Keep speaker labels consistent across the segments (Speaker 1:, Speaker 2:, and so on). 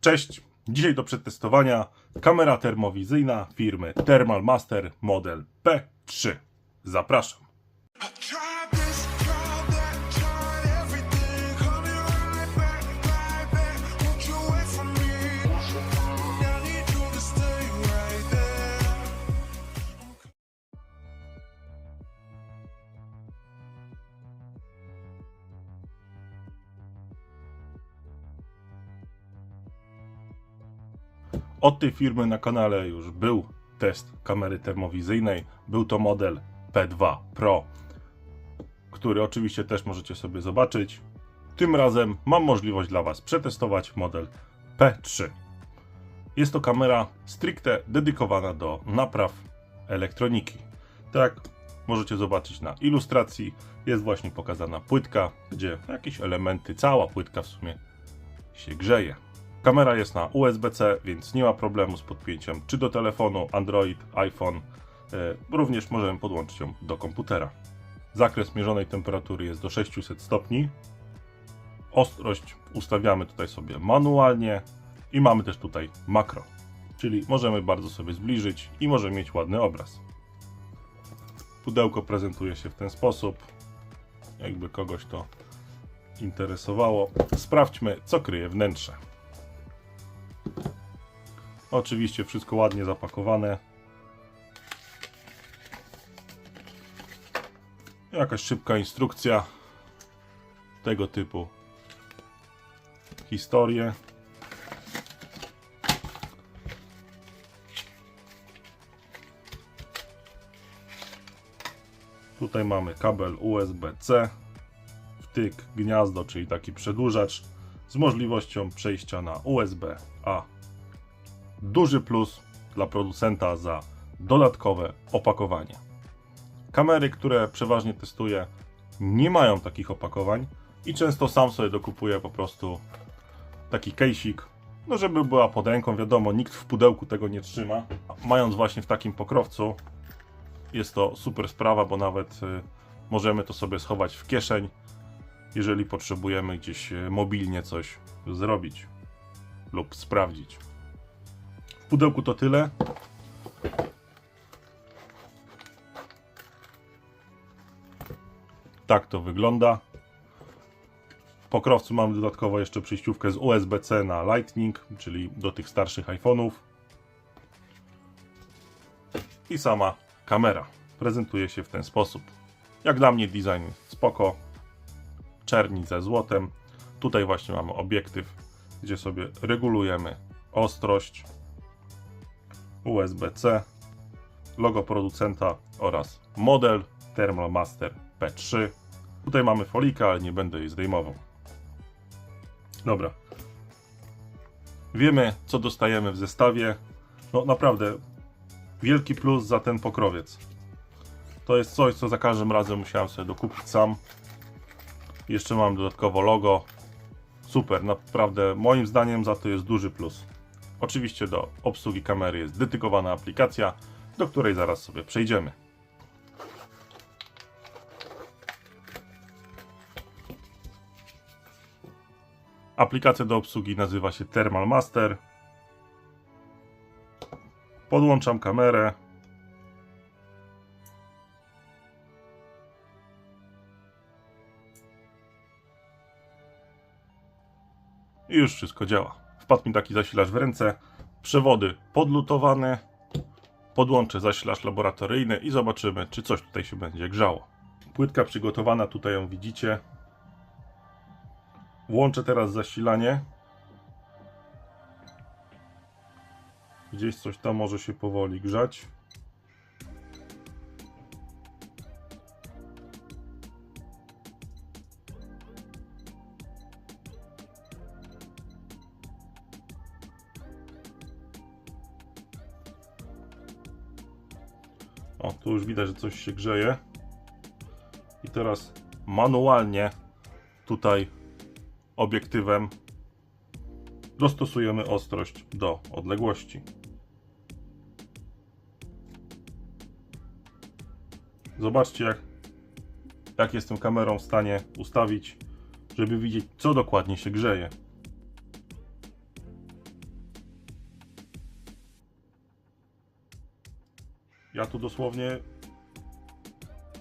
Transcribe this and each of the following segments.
Speaker 1: Cześć! Dzisiaj do przetestowania kamera termowizyjna firmy Thermal Master model P3. Zapraszam. Od tej firmy na kanale już był test kamery termowizyjnej. Był to model P2 Pro, który oczywiście też możecie sobie zobaczyć. Tym razem mam możliwość dla Was przetestować model P3. Jest to kamera stricte dedykowana do napraw elektroniki. Tak możecie zobaczyć na ilustracji, jest właśnie pokazana płytka, gdzie jakieś elementy, cała płytka w sumie się grzeje. Kamera jest na USB-C, więc nie ma problemu z podpięciem czy do telefonu, Android, iPhone. E, Również możemy podłączyć ją do komputera. Zakres mierzonej temperatury jest do 600 stopni. Ostrość ustawiamy tutaj sobie manualnie i mamy też tutaj makro, czyli możemy bardzo sobie zbliżyć i możemy mieć ładny obraz. Pudełko prezentuje się w ten sposób, jakby kogoś to interesowało. Sprawdźmy, co kryje wnętrze. Oczywiście wszystko ładnie zapakowane. Jakaś szybka instrukcja tego typu historie. Tutaj mamy kabel USB-C, wtyk, gniazdo, czyli taki przedłużacz z możliwością przejścia na USB-A. Duży plus dla producenta za dodatkowe opakowanie. Kamery, które przeważnie testuję, nie mają takich opakowań i często sam sobie dokupuję po prostu taki kejsik, no żeby była pod ręką, wiadomo, nikt w pudełku tego nie trzyma. Mając właśnie w takim pokrowcu, jest to super sprawa, bo nawet y, możemy to sobie schować w kieszeń, jeżeli potrzebujemy gdzieś y, mobilnie coś zrobić lub sprawdzić. Pudełku to tyle. Tak to wygląda. W pokrowcu mamy dodatkowo jeszcze przejściówkę z USB-C na Lightning, czyli do tych starszych iPhone'ów. I sama kamera prezentuje się w ten sposób. Jak dla mnie design spoko. Czerni ze złotem. Tutaj właśnie mamy obiektyw, gdzie sobie regulujemy ostrość. USB-C, logo producenta oraz model Thermal Master P3. Tutaj mamy folikę, ale nie będę jej zdejmował. Dobra. Wiemy, co dostajemy w zestawie. No naprawdę, wielki plus za ten pokrowiec. To jest coś, co za każdym razem musiałem sobie dokupić sam. Jeszcze mam dodatkowo logo. Super, naprawdę moim zdaniem za to jest duży plus. Oczywiście do obsługi kamery jest dedykowana aplikacja, do której zaraz sobie przejdziemy. Aplikacja do obsługi nazywa się Thermal Master. Podłączam kamerę. I już wszystko działa. Wpadł mi taki zasilacz w ręce. Przewody podlutowane. Podłączę zasilacz laboratoryjny i zobaczymy, czy coś tutaj się będzie grzało. Płytka przygotowana, tutaj ją widzicie. Włączę teraz zasilanie. Gdzieś coś tam może się powoli grzać. O, tu już widać, że coś się grzeje. I teraz manualnie tutaj obiektywem dostosujemy ostrość do odległości. Zobaczcie, jak, jak jestem kamerą w stanie ustawić, żeby widzieć, co dokładnie się grzeje. Ja tu dosłownie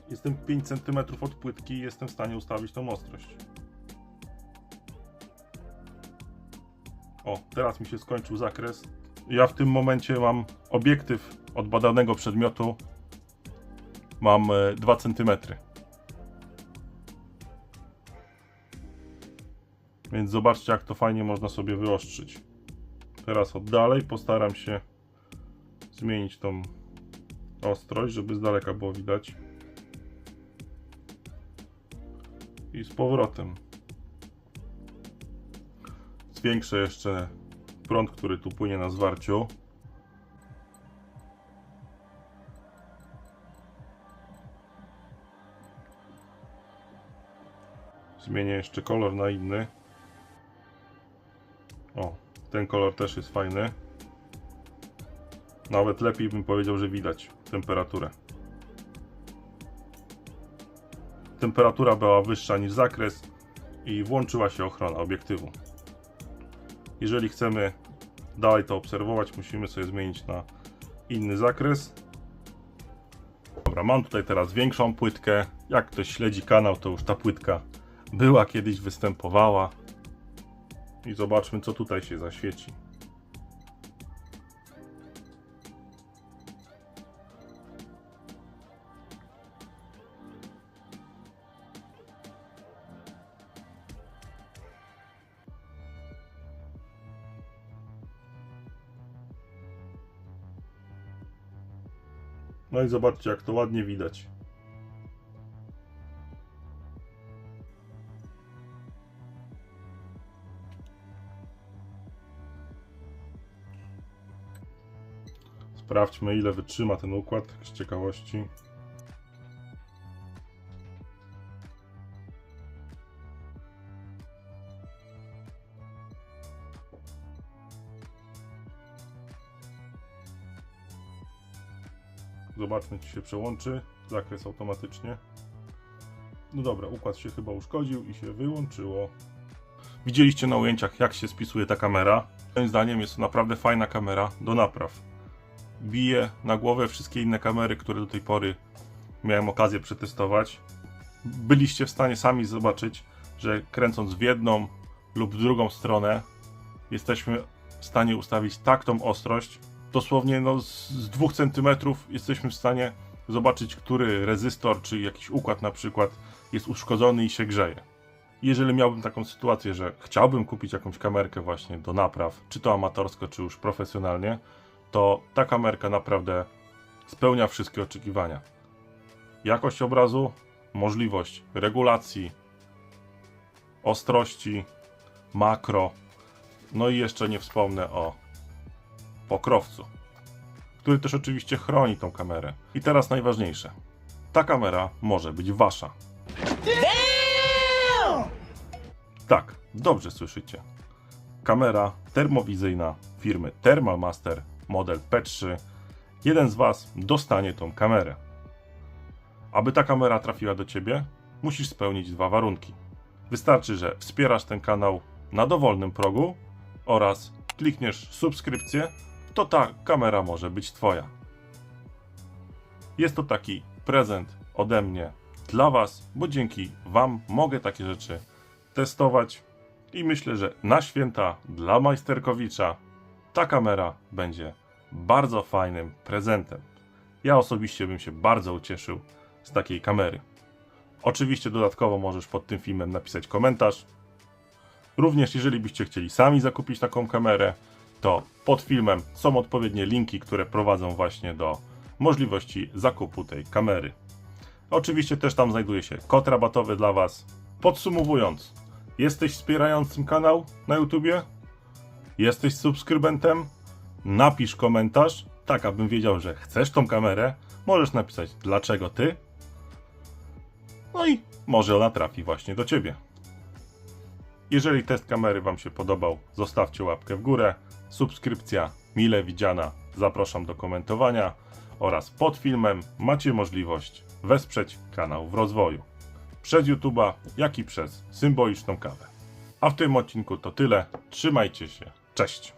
Speaker 1: jestem 5 cm od płytki i jestem w stanie ustawić tą ostrość. O, teraz mi się skończył zakres. Ja w tym momencie mam obiektyw od badanego przedmiotu. Mam e, 2 cm. Więc zobaczcie, jak to fajnie można sobie wyostrzyć. Teraz oddalej postaram się zmienić tą ostrość, żeby z daleka było widać. I z powrotem. Zwiększę jeszcze prąd, który tu płynie na zwarciu. Zmienię jeszcze kolor na inny. O, ten kolor też jest fajny. Nawet lepiej bym powiedział, że widać temperaturę. Temperatura była wyższa niż zakres i włączyła się ochrona obiektywu. Jeżeli chcemy dalej to obserwować, musimy sobie zmienić na inny zakres. Dobra, mam tutaj teraz większą płytkę. Jak ktoś śledzi kanał, to już ta płytka była kiedyś, występowała. I zobaczmy, co tutaj się zaświeci. No i zobaczcie, jak to ładnie widać. Sprawdźmy, ile wytrzyma ten układ z ciekawości. Zobaczmy, czy się przełączy. Zakres automatycznie. No dobra, układ się chyba uszkodził i się wyłączyło. Widzieliście na ujęciach, jak się spisuje ta kamera. Moim zdaniem jest to naprawdę fajna kamera do napraw. Bije na głowę wszystkie inne kamery, które do tej pory miałem okazję przetestować. Byliście w stanie sami zobaczyć, że kręcąc w jedną lub w drugą stronę, jesteśmy w stanie ustawić tak tą ostrość, dosłownie no, z, 2 cm jesteśmy w stanie zobaczyć, który rezystor czy jakiś układ na przykład jest uszkodzony i się grzeje. Jeżeli miałbym taką sytuację, że chciałbym kupić jakąś kamerkę właśnie do napraw, czy to amatorsko, czy już profesjonalnie, to ta kamerka naprawdę spełnia wszystkie oczekiwania. Jakość obrazu, możliwość regulacji, ostrości, makro, no i jeszcze nie wspomnę o pokrowcu, który też oczywiście chroni tą kamerę. I teraz najważniejsze. Ta kamera może być wasza. Tak, dobrze słyszycie. Kamera termowizyjna firmy Thermal Master model P3. Jeden z was dostanie tą kamerę. Aby ta kamera trafiła do ciebie, musisz spełnić dwa warunki. Wystarczy, że wspierasz ten kanał na dowolnym progu oraz klikniesz subskrypcję, to ta kamera może być Twoja. Jest to taki prezent ode mnie dla Was, bo dzięki Wam mogę takie rzeczy testować i myślę, że na święta dla Majsterkowicza ta kamera będzie bardzo fajnym prezentem. Ja osobiście bym się bardzo ucieszył z takiej kamery. Oczywiście dodatkowo możesz pod tym filmem napisać komentarz. Również jeżeli byście chcieli sami zakupić taką kamerę, to pod filmem są odpowiednie linki, które prowadzą właśnie do możliwości zakupu tej kamery. Oczywiście też tam znajduje się kod rabatowy dla Was. Podsumowując, jesteś wspierającym kanał na YouTubie? Jesteś subskrybentem? Napisz komentarz, tak abym wiedział, że chcesz tą kamerę. Możesz napisać dlaczego ty. No i może ona trafi właśnie do ciebie. Jeżeli test kamery Wam się podobał, zostawcie łapkę w górę, subskrypcja mile widziana, zapraszam do komentowania oraz pod filmem macie możliwość wesprzeć kanał w rozwoju. Przez YouTube'a, jak i przez symboliczną kawę. A w tym odcinku to tyle. Trzymajcie się. Cześć!